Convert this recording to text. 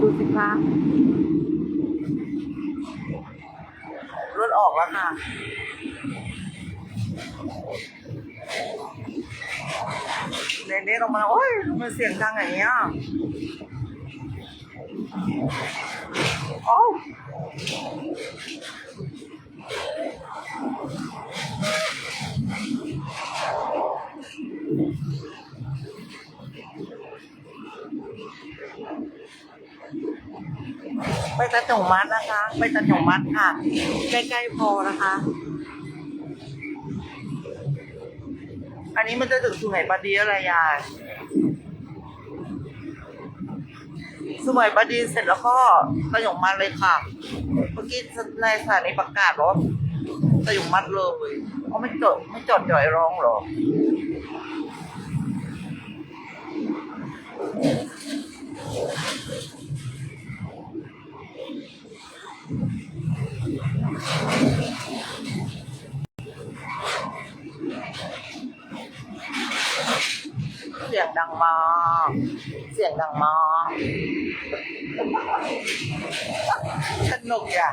ดูสิคะรถออกแล้วค่ะเนเน่ลงมา โอ้ยมันเสียงดังอย่างเงี้ยโอ้ ไปตะหนงมัดนะคะ ไปตะหนงมัดค่ะ ใกล้ๆพอนะคะ อันนี้มันจะถึงสุไหงปาดีอะไรยายสุไหงปาดีเสร็จแล้วก็ตะหยงมัดเลยค่ะ เมื่อกี้ในสถานีประกาศว่าตะหยงมัดเลยเขาไม่จดไม่จดจ่อยร้องหรอ เสียงดังมากเสียงดังมากสนุกอะ